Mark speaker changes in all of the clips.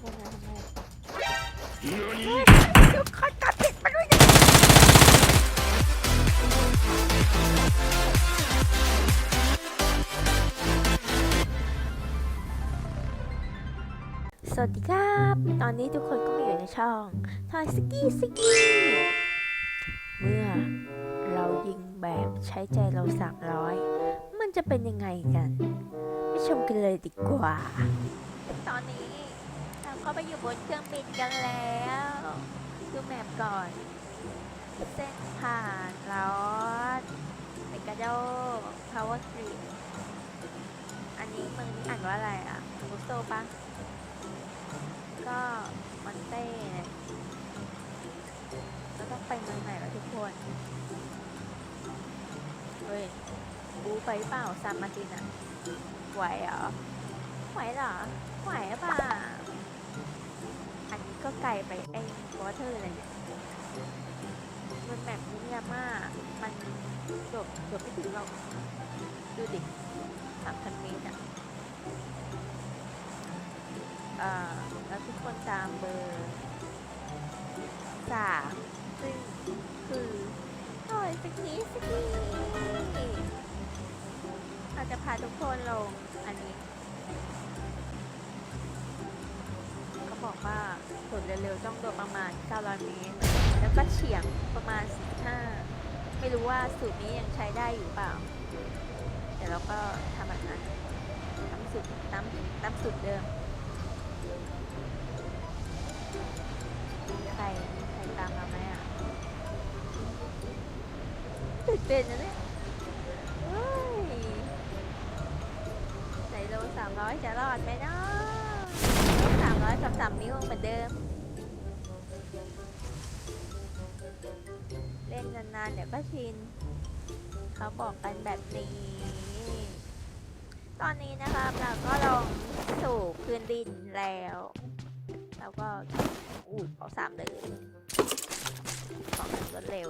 Speaker 1: ทุกคนกดติดมาด้วยนสวัสดีครับ ตอนนี้ทุกคนก็มาอยู่ในช่องทอยสกี้สกี้เมื่อเรายิงแบบใช้ใจเราสามร้อยมันจะเป็นยังไงกัน ไปชมกันเลยดีกว่า ตอนนี้ ก็ไปอยู่บนเครื่องบินกันแล้วดูแมปก่อน เส้นผ่านลอสเมกาโดพาวเวอร์สตรีทอันนี้เมืองนี้อ่านว่าอะไรอะมุสโตปะก็มอนเต้เนี่ยเราต้องไปเมืองไหนวะทุกคน เฮ้ย บูไปเปล่าซามมาตินอะไหวเหรอไหวเหรอไหวหรือเปล่าอันนี้ ก็ไกลไปไอ้วอเตอร์อะไรเนี่ยมันแบบนี้ยมากมันจบจบไม่ถึงหรอกดูดิสามพันเมตรอะอ่าแล้วทุกคนตามเบอร์สามซึ่งคือโอ้ยสักีสักีเราจะพาทุกคนลงอันนี้ บอกว่าผลเร็วๆต้องโดนประมาณ 900 เมตร แล้วก็เฉียงประมาณ 15 ไม่รู้ว่าสูตรนี้ยังใช้ได้อยู่เปล่า เดี๋ยวเราก็ทำแบบนั้นทำสูตรตามตามสูตรเดิมใครใครตามมาไหมอะตื่นเต้นนะเนี่ยเฮ้ยใส่โลสามร้อยจะรอดไหมเนาะ สามร้อยสามนิ้วเหมือนเดิม เล่นนานๆ เดี๋ยวก็ชิน เขาบอกกันแบบนี้ ตอนนี้นะครับเราก็ลงสู่พื้นดินแล้ว เราก็อู้เอาสามเลยของมันรวดเร็ว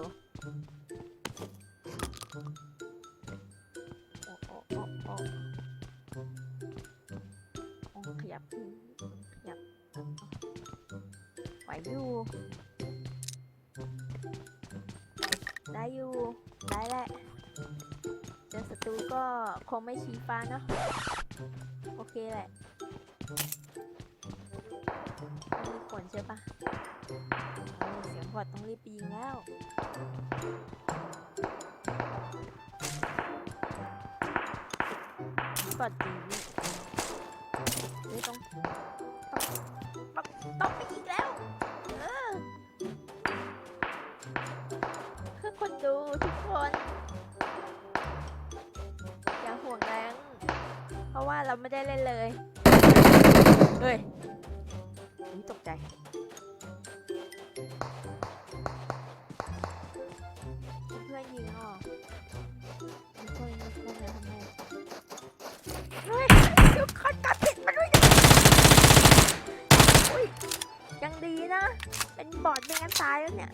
Speaker 1: คงไม่ชี้ฟ้าเนาะโอเคแหละมีผลใช่ปะเสียงบอดต้องรีบไปยิงแล้วบอดจริงนี่เฮ้ยต้องต้องต้องตองไปอีกแล้ว เออเพื่อคนดูทุกคน ห่วงแรงเพราะว่าเราไม่ได้เล่นเลย เฮ้ยตกใจ เพื่อนยิงออกมีคนมีคนเลยทำไมเฮ้ยทุกคนกลับติดมาด้วยยยังดีนะ เป็นบอดเป็นกันตายแล้วเนี่ย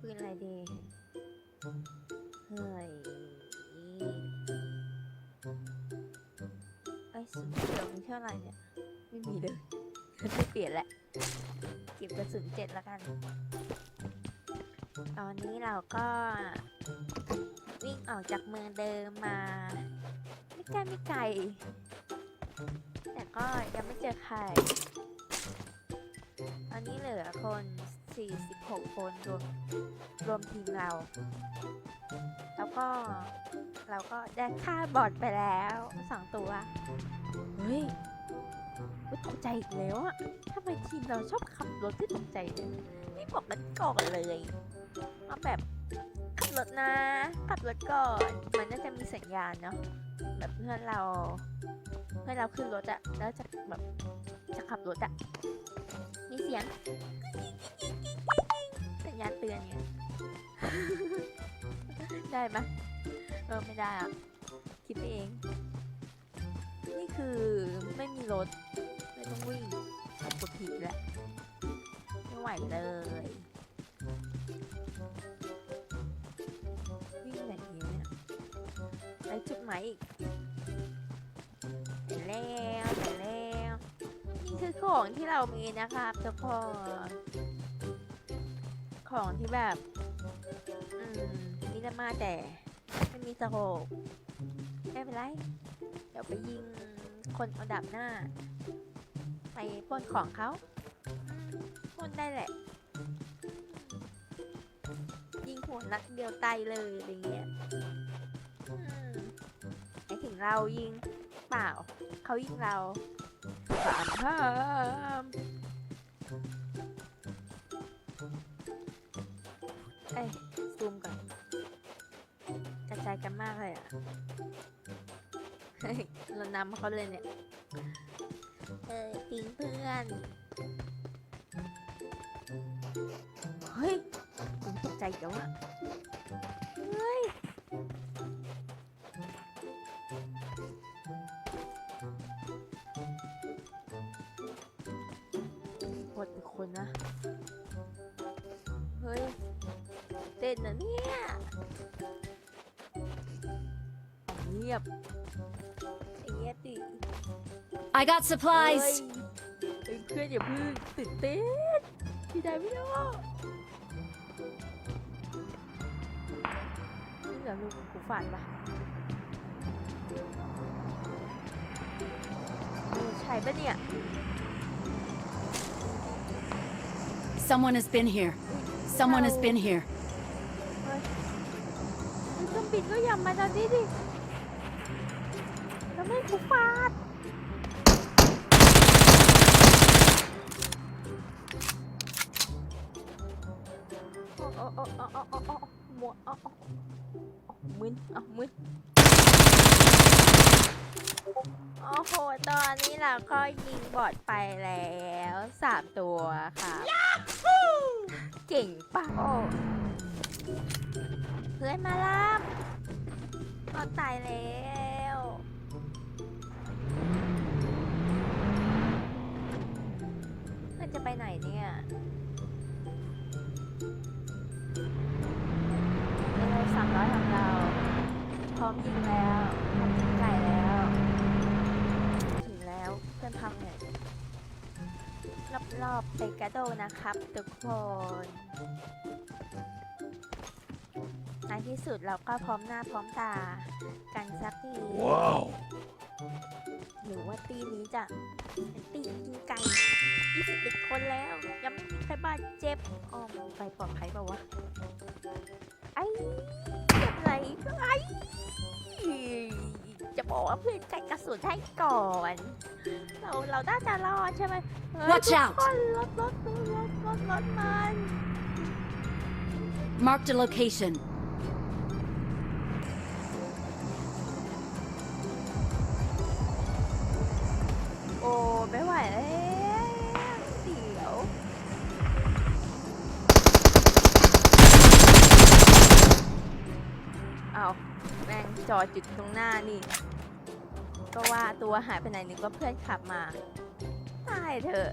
Speaker 1: ปืนอะไรดีเฮ้ยไอ้สุนเขียวมีเท่าไหร่เนี่ย ไม่มีเลยไม่เปลี่ยนแหละ เก็บกระสุนเจ็ดแล้วกัน ตอนนี้เราก็วิ่งออกจากเมืองเดิมมา ไม่ไกลไม่ไกล แต่ก็ยังไม่เจอใคร ตอนนี้เหลือคน 46 คนรวมรวมทีมเรา แล้วก็เราก็ได้ฆ่าบอดไปแล้วสองตัว เฮ้ยตกใจอีกแล้วอะทำไมทีมเราชอบขับรถที่ตกใจเนี่ยไม่บอกกันก่อนเลย เอาแบบขับรถนะขับรถก่อนมันน่าจะมีสัญญาณเนาะแบบเพื่อนเราเพื่อนเราขึ้นรถอะแล้วจะแบบจะขับรถอะมีเสียง สัญญาณเตือนเนี่ยได้ไหมเออไม่ได้อะคิดไปเอง นี่คือไม่มีรถไม่ต้องวิ่งขับกดผิดแหละไม่ไหวเลย ไปจุดหมายอีกไปแล้วไปแล้วนี่คือของที่เรามีนะครับทุกคนของที่แบบ อืมมีแต่มาแต่ ไม่มีสโคปไม่เป็นไร เดี๋ยวไปยิงคนเอาดับหน้า ไปปล้นของเขาปล้นได้แหละ ยิงหัวนัดเดียวตายเลยอะไรเงี้ย เรายิงเปล่า เขายิงเราสามห้ามเอ้ยซูมก่อนกระจายกันมากเลยอะเรานำเขาเลยเนี่ยเออทิ้งเพื่อน เฮ้ยผมตกใจเดี๋ยวะเฮ้ย คนนะ เฮ้ย เต้นนะเนี่ยเงียบไอ้เงียบดิ
Speaker 2: I got
Speaker 1: เฮ้ย
Speaker 2: supplies.
Speaker 1: เฮ้ยเพื่อนอย่าเพึ่งตื่นเต้นพี่ได้ไม่ได้นี่เหรอลูกกูฝันปะเออใช่ปะเนี่ย
Speaker 2: Someone has been here. Someone has been here.
Speaker 1: เฮ้ยเฮ้ยเครื่องบินก็อย่ามาตอนนี้ดิแล้วไม่กูฟาด โอ้โอ้โอ้โอ้โอ้โอ้หมวกโอ้โอ้โอ้มึนเอามึนโอ้โห ตอนนี้เราก็ยิงบอดไปแล้วสามตัวค่ะ เก่งปะโอ้เพื่อนมาล่าก็ตายแล้วเพื่อนจะไปไหนเนี่ยเราสามร้อยของเรา พร้อมยิงแล้ว รอบๆไปกระโดดนะครับ ทุกคนในที่สุดเราก็พร้อมหน้าพร้อมตา กันสักที
Speaker 3: Wow.
Speaker 1: หรือว่าตีนี้จะเป็นตีกินไก่21คนแล้ว ยังไม่มีใครบาดเจ็บอ้อมไปปลอดภัยเปล่าวะไอ้เจ็บไรไอ้ จะบอกว่าเพื่อนใจกระสุนให้ก่อน เราเราน่าจะรอดใช่ไหมเฮ้ย
Speaker 2: Watch
Speaker 1: ทุก
Speaker 2: out
Speaker 1: คนรถรถรถรถรถรถมัน
Speaker 2: Marked a location.
Speaker 1: โอ้ไม่ไหวแล้วเดี๋ยว เอา แม่งจอดจุดตรงหน้านี่ ก็ว่าตัวหายไปไหนนึกว่าเพื่อนขับมาตายเถอะ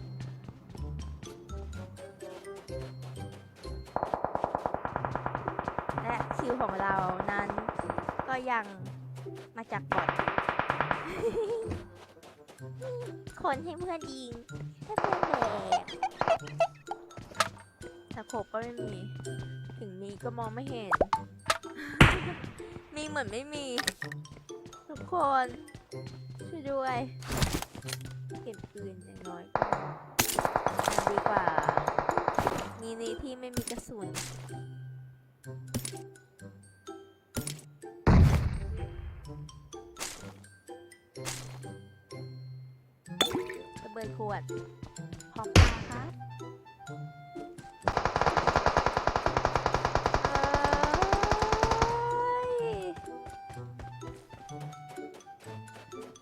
Speaker 1: และคิวของเรานั้นก็ยังมาจากบอทคนให้เพื่อนยิงให้เพื่อนแบกตะโขบก็ไม่มี ถึงมีก็มองไม่เห็น เหมือนไม่มี ทุกคน ช่วยด้วย เก็บปืนอย่างน้อยก็ดีกว่ามีในที่ไม่มีกระสุนระเบิดขวดพร้อมปาครั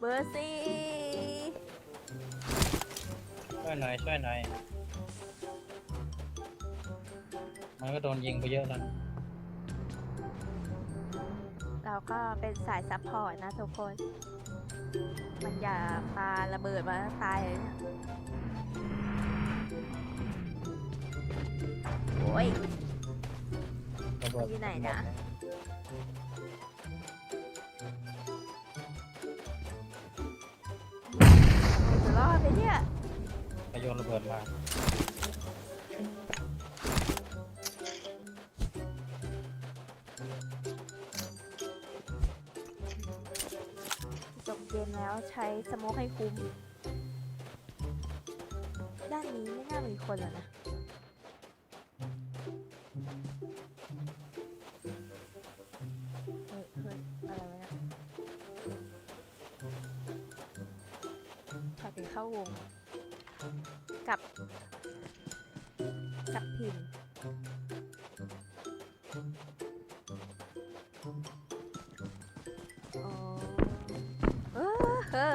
Speaker 1: เบอร์สี่
Speaker 4: ช่วยหน่อยช่วยหน่อย มันก็โดนยิงไปเยอะแล้วนะ
Speaker 1: เราก็เป็นสายซัพพอร์ตนะทุกคน มันอย่าปาระเบิดมาตายเลยเนี่ยโอ้ย
Speaker 4: ระเบิด
Speaker 1: อยู่ไหนนะจะรอดไเนี่ย
Speaker 4: ไปโยนระเบิดมา
Speaker 1: จบเกมแล้วใช้สโมกให้คุ้ม ด้านนี้ไม่น่ามีคนแล้วนะ เข้าวงกลับกลับถิ่นอ๋อเออเฮ้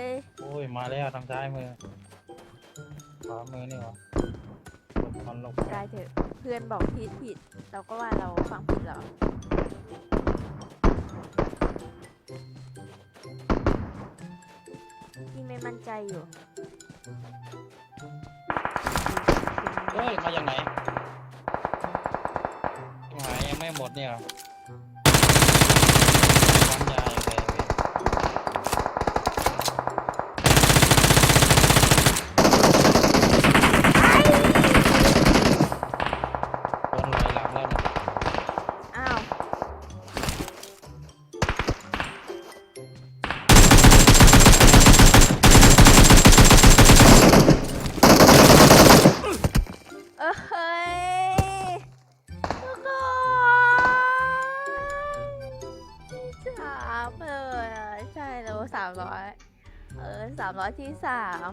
Speaker 1: ย
Speaker 4: โอ้ย มาแล้วทางซ้ายมือ ขวามือนี่หวะหลบมันหลบ
Speaker 1: ได้เถอะ เพื่อนบอกผิดผิด เราก็ว่าเราฟังผิดเหรอ ไม่มั่นใจอยู่
Speaker 4: เฮ้ย มาจากไหนยังหายยังไม่หมดเนี่ย
Speaker 1: ร้อยที่สาม